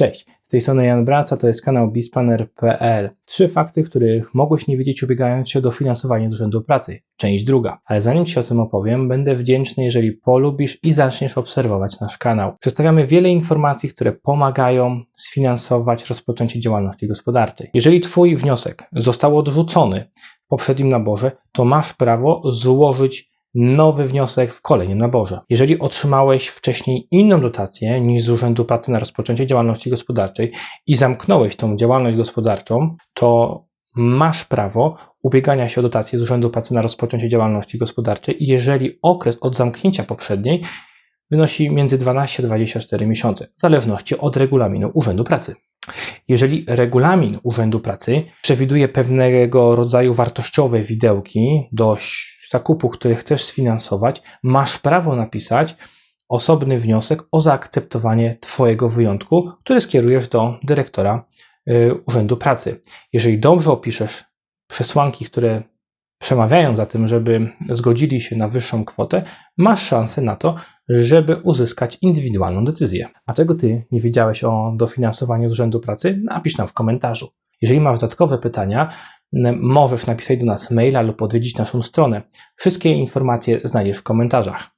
Cześć, z tej strony Jan Braca, to jest kanał bispanner.pl. Trzy fakty, których mogłeś nie wiedzieć ubiegając się o dofinansowanie z Urzędu Pracy. Część druga. Ale zanim Ci o tym opowiem, będę wdzięczny, jeżeli polubisz i zaczniesz obserwować nasz kanał. Przedstawiamy wiele informacji, które pomagają sfinansować rozpoczęcie działalności gospodarczej. Jeżeli Twój wniosek został odrzucony w poprzednim naborze, to masz prawo złożyć nowy wniosek w kolejnym naborze. Jeżeli otrzymałeś wcześniej inną dotację niż z Urzędu Pracy na rozpoczęcie działalności gospodarczej i zamknąłeś tą działalność gospodarczą, to masz prawo ubiegania się o dotację z Urzędu Pracy na rozpoczęcie działalności gospodarczej, jeżeli okres od zamknięcia poprzedniej wynosi między 12 a 24 miesiące, w zależności od regulaminu Urzędu Pracy. Jeżeli regulamin Urzędu Pracy przewiduje pewnego rodzaju wartościowe widełki do zakupu, który chcesz sfinansować, masz prawo napisać osobny wniosek o zaakceptowanie Twojego wyjątku, który skierujesz do dyrektora y, Urzędu Pracy. Jeżeli dobrze opiszesz przesłanki, które przemawiają za tym, żeby zgodzili się na wyższą kwotę, masz szansę na to, żeby uzyskać indywidualną decyzję. A czego Ty nie wiedziałeś o dofinansowaniu z Urzędu Pracy? Napisz nam w komentarzu. Jeżeli masz dodatkowe pytania, możesz napisać do nas maila lub odwiedzić naszą stronę. Wszystkie informacje znajdziesz w komentarzach.